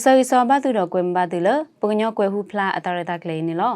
ပစောစောဘသူတော့ကွယ်မပါသူလပုညောကွယ်ဟုဖလားအတော်ရတာကလေးနေလော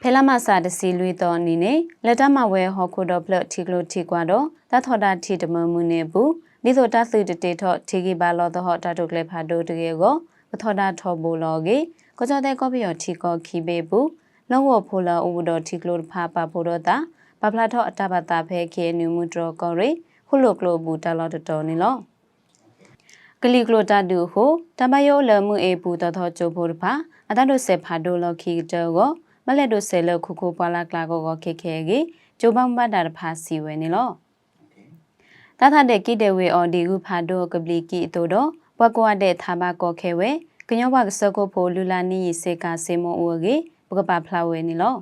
ဖဲလာမစာတစီလွေတော်အနေနဲ့လက်တမဝဲဟော်ခိုတော်ဖလထီကလိုထီကွာတော့တထော်တာထီတမမှုနေဘူးနိသောတသုတတေထော့ထီကီပါလောတော့တာတုကလေဖာဒိုတကေကိုပထော်တာထော်ဘူလောကေကိုကြတဲ့ကောပီယောထီကောခီဘေဘူးလောဝဖိုလာဥဒတော်ထီကလိုဖာပါဖို့တော့တာပပလာထော့အတဘတာဖဲကေနူမူဒရကောရီခုလိုကလိုဘူးတလော်တော်နေလော ကလီကလိုတာဒူဟိုတမယောလမှုအေဘူးတော်တော်ချိုဖို့တပါအတတို့ဆေဖာဒိုလော်ခီတောကိုမလက်တို့ဆေလခုခုပွာလာကလာကိုကိုခေခေကြီးကျိုးပေါင်းပတ်တာတဖာစီဝဲနေလောတထတဲ့ကိတေဝေအော်ဒီဟုဖာဒိုကပလီကီအတူတော့ဘွက်ကွာတဲ့သာဘကောခဲဝဲကညောဘကစကုဖိုလူလာနီစေကာစေမောအိုကေဘကပါဖလာဝဲနေလော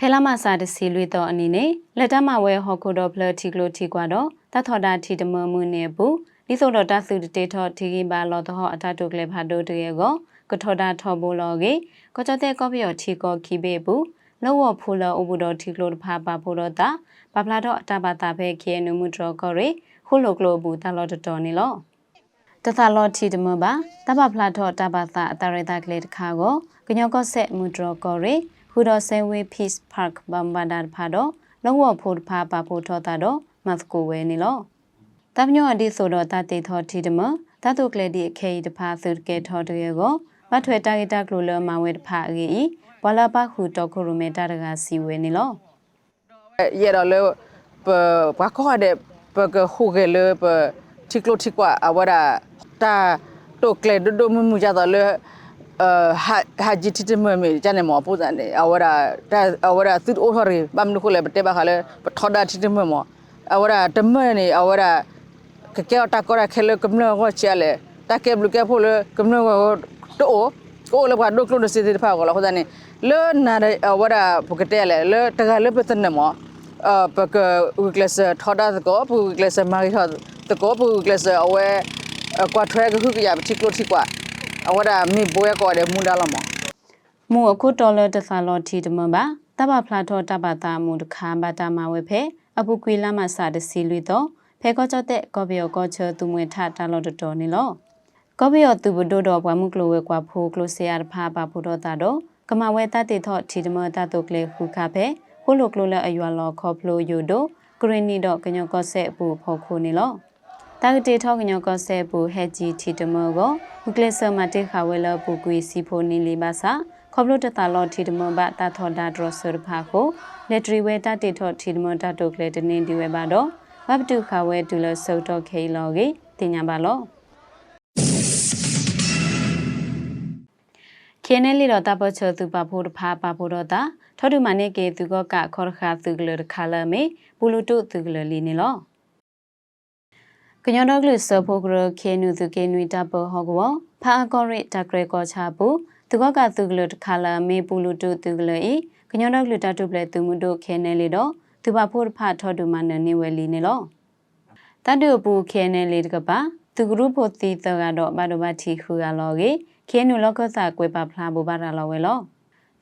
ဖဲလာမစာတစီလွေတော့အနေနဲ့လက်တမဝဲဟော်ကိုတော့ဖလတီကလိုတီကွာတော့တထော်တာတီတမမှုနေဘူးဒီဆိုတော့တသုတေထောတီကီပါလောတော့အတတုကလေဖာဒိုတရေကိုကထော်တာထော်ဘူလောကေကကြတဲ့ကောပီယောထီကောခီဘေဘူးလောဝဖူလောအဘူတော်ထီကလိုတဖာပါဖို့တော့တာပပလာတော့အတပါတာပဲခေနုမှုတော်ကောရီခုလိုကလိုဘူးတလောတော်နေလောတသလောထီတမပါတပဖလာတော့တပါတာအတရတာကလေးတခါကိုကညောကောဆက်မှုတော်ကောရီ ဟူတော်ဆဲဝေး Peace Park ဘမ်ဘာဒါဖာတော့လောဝဖူတဖာပါဖို့ထောတာတော့မတ်ကိုဝဲနေလောတပညောအဒီဆိုတော့တတေထောထီတမတတုကလေးဒီအခေတဖာသုကေထောတရေကိုမထွေတာဂီတာကလိုလမဝဲတဖာအကြီးဘဝလာပခုတော့ခုရမေတာတကစီဝဲနေလော yero le pe pa ko de pe ke hu ke le pe tiklo tikwa awara ta to kle do do mu mu ja da le uh ha ha ji ti me me ja ne mo pu zan ne awara ta awara tu o hore bam nu ko le te ba kha le thoda ti ti me mo awara te me ne awara ke ke ta ko ra khele kum no ko cha le ta ke blu ke pho le kum no ko to o ko le ba do klo de se de pha ko la ko zan ne le na awara pu ke te le le ta ga le pe tan ne mo အပကဥကလစထော်ဒါကောပူကလစမာရီထော်တကောပူကလစအ ဝဲကွာထွဲကခုကရတိကလို့တိကွာအဝဒမိဘွဲကောတယ်မူဒါလမမူအခုတော်လတဆာလော်တီတမပါတပဖလာထောတပတာမူတခါဘာတာမဝဲဖဲအပူကွေလာမစာတစီလွေတော့ဖဲကောကြောတဲ့ကောဘီယောကောချသူမွေထတာလော်တတော်နေလောကောဘီယောသူဘဒိုတော်ဘွားမှုကလိုဝဲကွာဖိုးကလိုဆေရဖာပါဖို့တော့တာတော့ကမဝဲတတေထောတီတမတတုကလေခုခဖဲခုလိုကလိုလအယွာလောခေါဖလိုယိုဒိုဂရနီတော့ကညောကောဆက်ပူဖော်ခိုနေလော တာဂတေထောကညောကောဆက်ပူဟက်ဂျီတီတမောကိုဥကလဆမတေခါဝဲလပူကွေစီဖိုနီလီဘာစာခေါပလိုတတလောတီတမောဘတာထောဒါဒရဆရဖာကိုလက်ထရီဝဲတတေထောတီတမောတတုကလေတနင်းဒီဝဲပါတော့ဝဘတုခါဝဲဒူလဆုတ်တော့ခေလောကေတင်ညာပါလောခင်းနေလီတော့တပချောသူပါဖို့တဖာပါဖို့တော့တာထောတုမနေကေသူကကခေါရခါသူကလခါလမေပူလူတုသူကလလီနေလော ကညောတော့ကလစဖို့ကရခေနုသူကေနွီတပဟောကောဖာကောရိတကရကောချဘူးသူကကသူကလခါလမေပူလူတုသူကလဤကညောတော့ကလတတုပလေသူမှုတို့ခေနေလေတော့သူပါဖို့ဖာထောတုမနေနေဝဲလီနေလောတတုပူခေနေလေတကပါသူကရုဖို့တီတကတော့ဘာတော့ဘာတီခူရလောကေခေနုလောကစာကွယ်ပါဖလာဘူပါရလောဝဲလော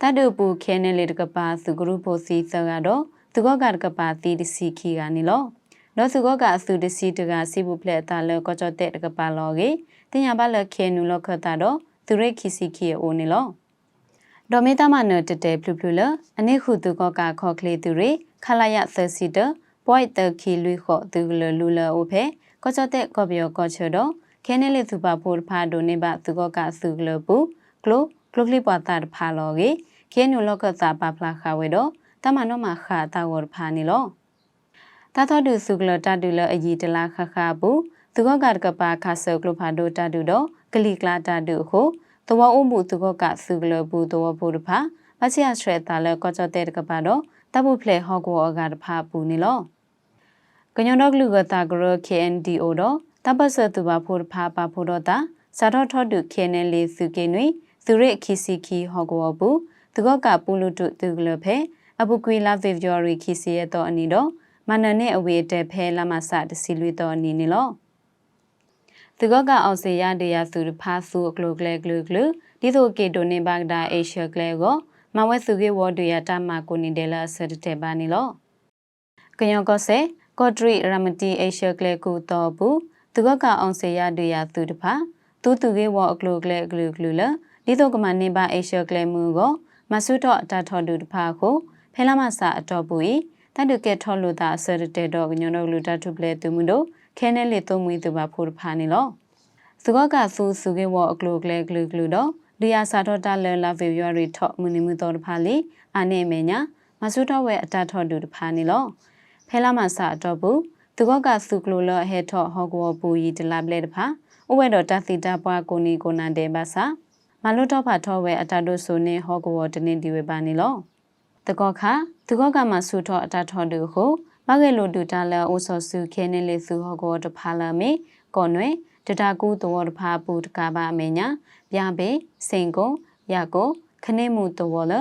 တတုပူခဲနေလေတကပါသူကရုဖို့စီစကတော့သူကကတကပါတီတစီခီကနေလော လောသူကကအစုတစီတကစီဘူးဖလက်တာလောကကြောတဲ့တကပါလောကေတင်ရပါလခဲနုလောခတာတော့သူရိခီစီခီအိုနေလောဒေါ်မေတမနတတဲဖလူဖလူလအနေခုသူကကခေါ်ကလေးသူရိခလာယသစီတပွိုက်တခီလွေခေါ်သူလလူလအိုဖဲကကြောတဲ့ကောပြောကောချတော့ခဲနေလေသူပါဖို့ဖာဒိုနေပါသူကကစုကလပူကလိုကလုကလိပွာတာဖာလောကေခဲနုလောကသာပပလာခဝေတော့တမနောမခာတာဝရဖာနီလော တာတော်ဒုစုကလတတုလအကြီးတလာခခဘူးသူကကကပါခဆောကလဖာဒိုတတုတော့ကလိကလာတတုဟုသဝအုံမှုသူကကစုကလဘူးသဝဘူးတဖာမချရဆွဲတာလကောကြတဲ့ကပါတော့တပုဖလေဟောကောအကတဖာပူနီလောကညောတော့ကလူကတာဂရ KNDO တော့တပတ်ဆသူပါဖို့ဖာပါဖို့တော့တာစာတော့ထော့တုခဲနေလေးစုကေနွေသူရခီစီခီဟောကောဘူးသူကကပူလူတုသူကလဖဲအပုကွေလာဗီဗီယရီခီစီရတော့အနီတော့ မနနဲ့အဝေတဲ့ဖဲလာမစတစီလွေတော့အနီနေလောသူကကအောင်စေရတရသူဖာဆူကလိုကလေကလူကလူဒီတို့ကေတိုနေဘဂဒါအေရှကလေကိုမဝဲစုကေဝဒရတာမကိုနေတယ်လာဆတ်တဲ့ပါနေလောကယောကဆေကော့ထရီရမတီအေရှကလေကူတော့ဘူးသူကကအောင်စေရတူရသူတဖာသူသူကေဝအကလုကလေကလုကလုလဒီတော့ကမနေပါအေရှကလေမူကိုမဆုတော့တာထော်တူတဖာကိုဖဲလာမစာအတော်ပူဤ တတ်တုကဲထော်လို့တာဆရတဲ့တော့ညွန်တော့လူတတ်ထုပလေသူမှုတို့ခဲနေလေသုံးမွေးသူပါဖို့တဖာနေလောသူကကသူစုကေဝအကလုကလေကလုကလုတော့ဒီယာစာတော့တာလဲလာဗီယွာရီထော့မူနီမှုတော်တဖာလီအာနေမေညာမဆုတော့ဝဲအတထော်တူတဖာနေလောဖဲလာမစာအတော်ပူသူကကစုကလိုလဟဲထော့ဟောကောပူဤတလာပလေတဖာဥဝဲတော်တသီတာပွားကိုနီကိုနန်တဲ့ပါစာမလွတ်တော့ဖာထောဝဲအတာတို့ဆိုနေဟောကောတနေဒီဝဲပါနေလော တကောခသူကောကမှာဆူထောအတာထောတူဟုမဂေလိုတူတာလာအိုဆောစုခဲနေလေစုဟောကောတဖာလာမေကောနွေတတာကူတောတဖာပူတကပါအမေညာပြဘေစိန်ကိုရကိုခနေမှုတောလ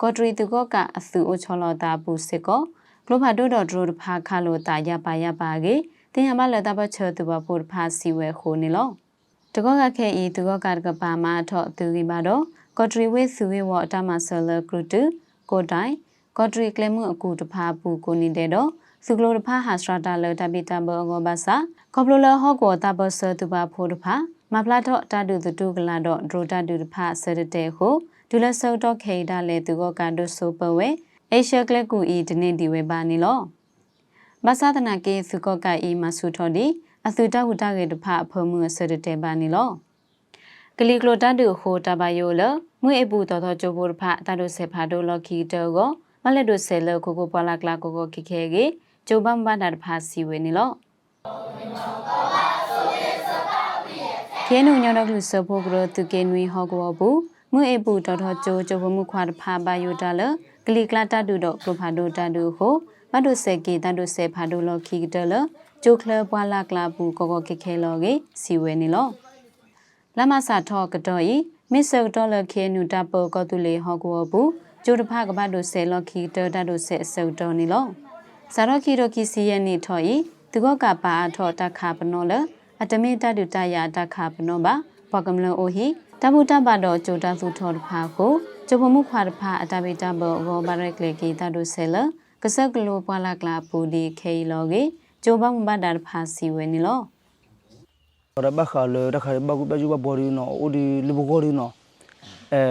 ကောထရီသူကောကအစုအိုချောလောတာပူစစ်ကောဂလိုဖာတို့တော်ဒရိုတဖာခါလိုတာရပါရပါကေတင်ရမလက်တာပချောသူဘပူတဖာစီဝဲခိုနေလောတကောကခဲဤသူကောကတကပါမထော့သူကြီးပါတော့ကောထရီဝေစုဝေဝအတမဆလကရုတူ ကိုတိုင်ကောထရီကလမှုအကူတဖာပူကိုနေတဲ့တော့စုကလိုတဖာဟာစထရာတာလတပိတဘောငောဘာစာကောပလိုလဟောကောတဘဆသူပါဖိုတဖာမဖလာတော့တတုတူကလာတော့ဒရိုတတုတဖာဆရတဲ့ဟုဒူလဆောတော့ခေဒါလေသူကောကဒုဆိုပဝဲအေရှကလကူဤဒနေဒီဝဲပါနေလောမသဒနာကေစုကောကဤမဆုထော်ဒီအသုတဟုတကေတဖအဖမှုဆရတဲ့ပါနေလောကလီကလိုတတုဟိုတဘယိုလ မွေအပူတော်တော်ကြိုးဖို့တဖတတုဆေဖာဒိုလော်ခီတောကိုမလက်တို့ဆဲလကိုကိုပွာလာကလာကိုကိုခိခဲကေကျိုးပန်းပန်းတာတဖာစီဝဲနေလောကဲနုညောတော့ကလူစဖို့ကရသူကေနွေဟောကောဘူးမွေအပူတော်တော်ကြိုးကြိုးမှုခွာတဖာပါယိုတာလကလီကလာတတုတော့ပရိုဖာဒိုတတုဟိုမတ်တို့ဆေကေတတုဆေဖာဒိုလော်ခီတလကျိုးကလပွာလာကလာဘူးကိုကိုခိခဲလောကေစီဝဲနေလောလမစာထောကတော့ဤ မစ်ဆောဒေါ်လာခဲနူတာပိုကောတူလေဟောကောဘူးကျိုးတဖကပတ်တို့ဆဲလော်ခီတတတို့ဆဲဆောတော်နေလောဇာရခီရိုကီစီယနေထော်ဤသူကကပါအထောတခါပနောလအတမေတတုတရတခါပနောပါဘကမလအိုဟီတဘူတပါတော့ကျိုတသုထောတဖာကိုကျဘမှုခွာတဖာအတပိတဘောဘောဘရက်လေကီတတုဆဲလကဆက်ကလိုပွာလာကလာပူဒီခေလောကေကျိုဘမဘတာတဖာစီဝဲနေလော ရဘခါလရခါဘကူဘဂျူဘဘော်ရီနော်အိုဒီလဘကိုရီနော်အဲ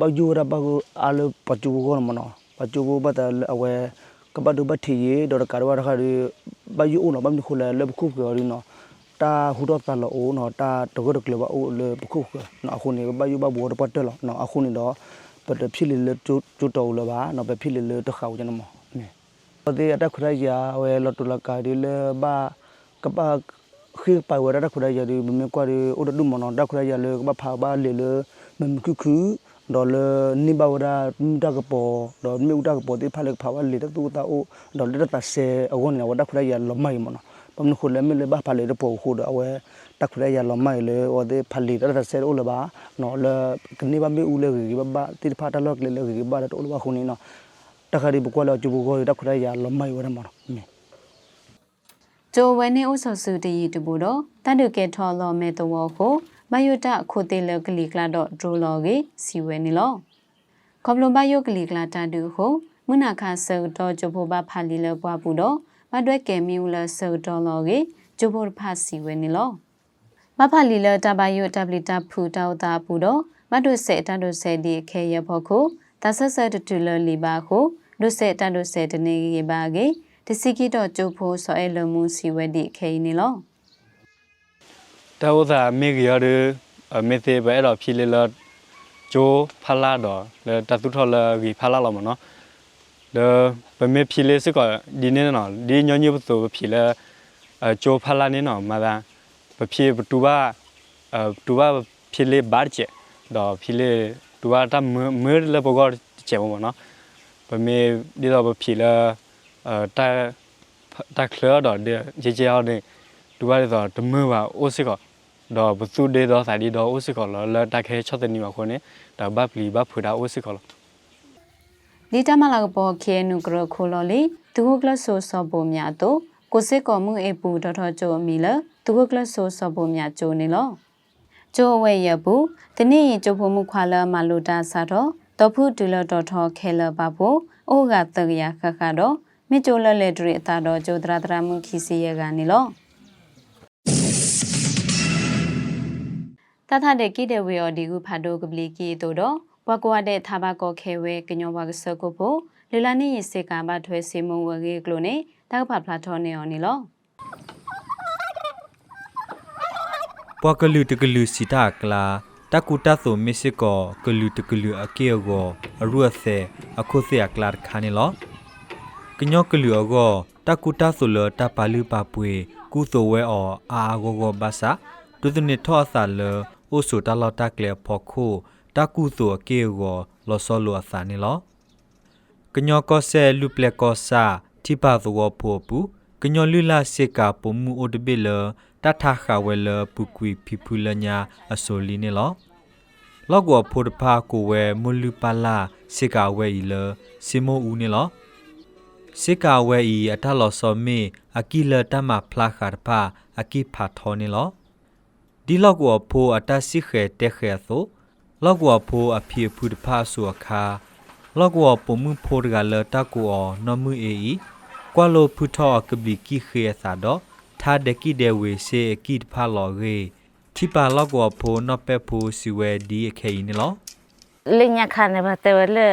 ဘဂျူရဘကူအလပချူကိုမနော်ပချူကိုဘတအဝဲကပဒုဘထီယေဒေါ်ကာရဝရခါရီဘယူအိုနော်ဘမ်ခုလဲလဘခုကိုရီနော်တာဟူတော့တလောအိုနော်တာတကရကလဘအိုလဘခုကနော်အခုနေဘယူဘဘော်ပတ်တယ်နော်အခုနေတော့ပတဖြစ်လေကျူကျူတော်လပါနော်ပဲဖြစ်လေတခါဦးကျွန်တော်နေပဒေအတက်ခရယာဝဲလော်တူလကာဒီလေဘာကပ khi pa wa da khura ya ri me kwa ri o da du mo no da khura ya le ba pha ba le le me ku ku do le ni ba wa da da ka po do me u da ka po ti pha le pha wa le da tu ta o do le da ta se a won ya wa da khura ya lo mai mo no pa me khu le me le ba pha le da po khu da wa da khura ya lo mai le o de pha le da ta se o le ba no le ni ba me u le ki ba ba ti pha da lo le le ki ba da to le ba khu ni no da kha ri bu kwa lo ju bu ko da khura ya lo mai wa da mo no ဂျိုဝဲနေဥဆောစုတရီတဘူတော့တန်တုကေထော်လော်မဲတောကိုမယုတခိုတေလကလီကလာတော့ဒရိုလော်ကေစီဝဲနေလောခေါပလုံဘယုကလီကလာတန်တုဟိုမုနာခါဆောတော့ဂျိုဘောဘာဖာလီလပွားဘူးတော့မတွဲကဲမီဦးလဆောတော့လော်ကေဂျိုဘောဖာစီဝဲနေလောမဖာလီလတဘယုတပလီတဖူတောက်တာဘူးတော့မတွဲစေတန်တုစေဒီခဲရဖို့ကိုတဆဆတတူလလီပါကိုဒုစေတန်တုစေတနေရပါကေ တစီကီတော့ကျုပ်ဖို့ဆောအဲလမှုစီဝဲဒီခဲနေလောတောသာမေကရရမေသေးပဲတော့ဖြီလေလဂျိုဖလာတော့လေတတုထော်လဂီဖလာလောမနော်လေပမေဖြီလေစကဒီနေနော်ဒီညညပတူဖြီလေဂျိုဖလာနေနော်မာသာပဖြီတူဘာအတူဘာဖြီလေဘာချေတော့ဖြီလေတူဘာတမမဲလေဘောကချေမနော်ပမေဒီတော့ဖြီလေအဲ တာတာခလတော့ဒီကြေကြေအောင်နေတူဘာလေတော့တမဘာအိုစကောတော့ဘသူဒေတော့စာဒီတော့ဥစကောလလတခဲချက်တဲ့နေမှာခွနေဒါဘပလီဘဖူဒါဥစကောလလီတမလာကပေါ်ခဲနုကရခိုလော်လီသူကလဆိုဆောဘိုမြာတော့ကိုစစ်ကောမှုအပူတော်တော်ကြိုမီလသူကလဆိုဆောဘိုမြာကြိုနေလောကြိုဝဲရဘူးတနေ့ရင်ကြိုဖို့မှုခွာလာမလိုတာစာတော့တော့ဖုတူလတော်ထောခဲလပါဖို့အိုးကတကရခခတော့ မြကြိုလလေဒရီအတာတော့ကြိုဒရာဒရာမှုခီစီရကနေလောထတဲ့ကိတဲ့ဝေော်ဒီကူဖာဒိုကပလီကီတိုတော့ဘွာကွာတဲ့သာဘကောခဲဝဲကညောဘကဆကုဖို့လေလာနေရစေကဘာထွဲစီမုံဝကေကလိုနေတောက်ဖာဖလာထောနေအောင်နေလောပွားကလူတကလူစီတာကလာတကူတဆိုမစ်စစ်ကောကလူတကလူအကေယောအရုအဆေအခုဆေအကလာခါနေလော ကညောကလူအောတကူတဆိုလတပါလူပါပွေကုသိုဝဲအောအာအာဂောဂောဘာစာဒုဒနိထောအစာလအိုဆိုတလောတကလေဖော်ခိုတကူဆိုအကေယောလောဆောလောအစာနေလောကညောကောဆဲလူပလက်ကောစာတိပါသောဖို့ပူကညောလူလာစေကာပုံမူအိုဒဘေလတထခဝဲလပုကွီဖီဖူလညာအစိုးလီနေလောလော့ကောဖိုဒဖာကိုဝဲမူလူပါလာစေကာဝဲဤလစီမိုဦးနေလော စေကာဝဲဤအထလောစောမေအကီလတမဖလာခါဖာအကီဖာထောနေလောဒီလော့ကောဖိုအတစီခဲတက်ခဲသောလော့ကောဖိုအဖြေဖူဒဖာဆူအခါလော့ကောပုံမှုဖိုဒကလတကူအောနမှုအေဤကွာလိုဖူထောကပလီကိခေသာတော့သာဒကိဒေဝေစေကိတဖာလောရေခိပါလောက်ကောဖိုနော့ပက်ဖိုစီဝဲဒီအခေနေလော le nya khane ba te le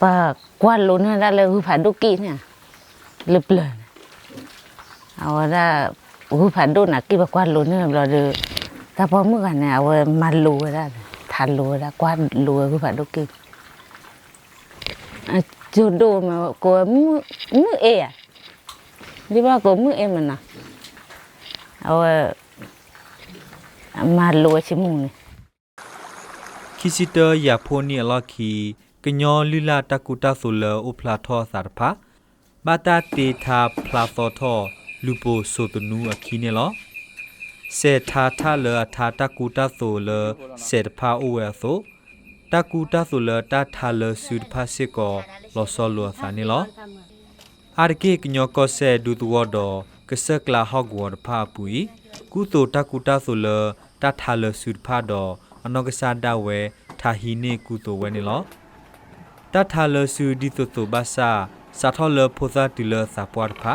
pa kwa lo na da le hu pha do ki na le plan awara hu pha do na ki ba kwa lo na lo de ta po mu ka na awa ma lo da tha lo da kwa lo hu pha do ki a jo do ma ko mu mu e ya di ba ko mu e ma na awa ma lo chi mu ni ခိစီတယာဖိုနီအလခီ ကညောလီလာတကူတာဆိုလဥဖလာထောစာရဖာဘာတာတေသာဖလာသောထောလူပိုဆိုတနူအခီနေလောစေထာထလအထာတကူတာဆိုလစေတဖာအိုဝဲဆိုတကူတာဆိုလတထလဆုဒဖာစေကောလောဆောလောသနေလောအာရကေကညောကောဆေဒူတဝဒကဆကလာဟော့ဂဝတ်ဖာပူီကုတိုတကူတာဆိုလတထလဆုဒဖာဒောအနောကဆာဒဝဲထာဟီနေကုတိုဝဲနေလော တထလဆုဒီတိုတိုဘာစာစာထောလဖိုဇာတီလစာပွားဖာ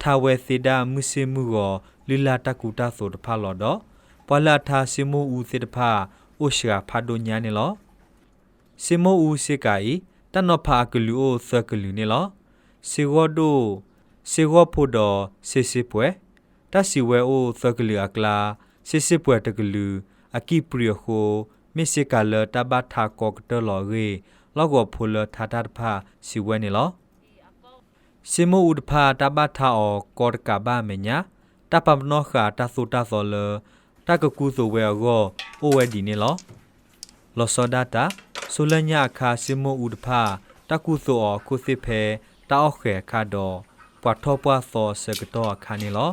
ထာဝဲစေဒမုစေမှုကိုလီလာတကူတာဆိုတဖာလောတော့ပွာလာထာစီမိုဦးစေတဖာအိုရှာဖာဒိုညာနေလောစီမိုဦးစေကိုင်တနောဖာကလူအိုသကလူနေလောစီဝဒိုစီဝဖိုဒစေစီပွဲတစီဝဲအိုသကလူအကလာစေစီပွဲတကလူအကိပရိယခိုမစ်စေကလတဘထာကောကတလောရေ လောကောဖိုလထာတဖာစီဝဲနေလောစေမဥဒဖာတဘထာအောကောကဘာမညာတပမနောခာတသုတသောလတကကူဆိုဝဲအောအိုဝဲဒီနေလောလောစောဒတာဆိုလညာခါစေမဥဒဖာတကူဆိုအောခုစစ်ဖဲတောက်ခဲခါတော့ပွားထောပွားသောစကတော့ခါနေလော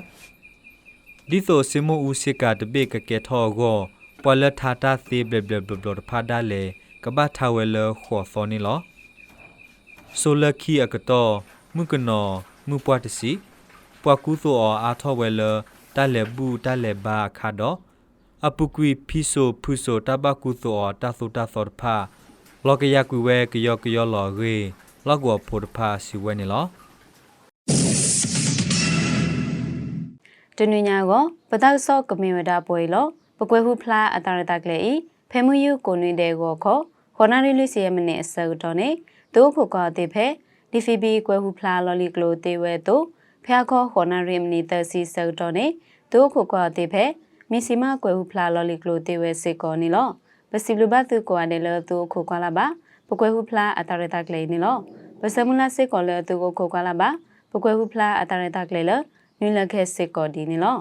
ဒီဆိုစေမဥစိကတပိကကေထောကိုပွာလထာတာသေဘလဘလဘလဖာဒါလေ ကဘာထဝဲလခေါ်သောနေလောဆိုလခီအကတော့မှုကနော်မှုပွားတစီပွားကူဆိုအောအာထောဝဲလတလဲဘူးတလဲဘာခါတော့အပုကွီဖီဆိုဖူဆိုတဘကူဆိုအောတသုတသောဖာလောကရကွေဝဲကယောကယောလောရေလောက်ကောဖို့တဖာစီဝဲနေလောတနညာကိုပတောက်ဆော့ကမီဝဒါပွဲလောပကွဲဟုဖလားအတာရတကလေဤ ဖဲမှုယူကိုနွေတဲ့ကိုခေါ်ခေါ်နာရီလူစီယမနဲ့အစတော့နေဒို့ဖို့ကောတဲ့ဖဲဒီဖီဘီကွဲဟုဖလားလော်လီကလိုတေဝဲတို့ဖျားခေါ်ခေါ်နာရီမနီတစီစတော့နေဒို့ဖို့ကောတဲ့ဖဲမီစီမကွဲဟုဖလားလော်လီကလိုတေဝဲစေကောနေလောပစီလူဘတ်သူကွာတယ်လောသူခိုကွာလာပါပကွဲဟုဖလားအတာရတကလေနေလောပစမလာစေကောလောသူကိုခိုကွာလာပါပကွဲဟုဖလားအတာရတကလေလောနွေလခဲစေကောဒီနေလော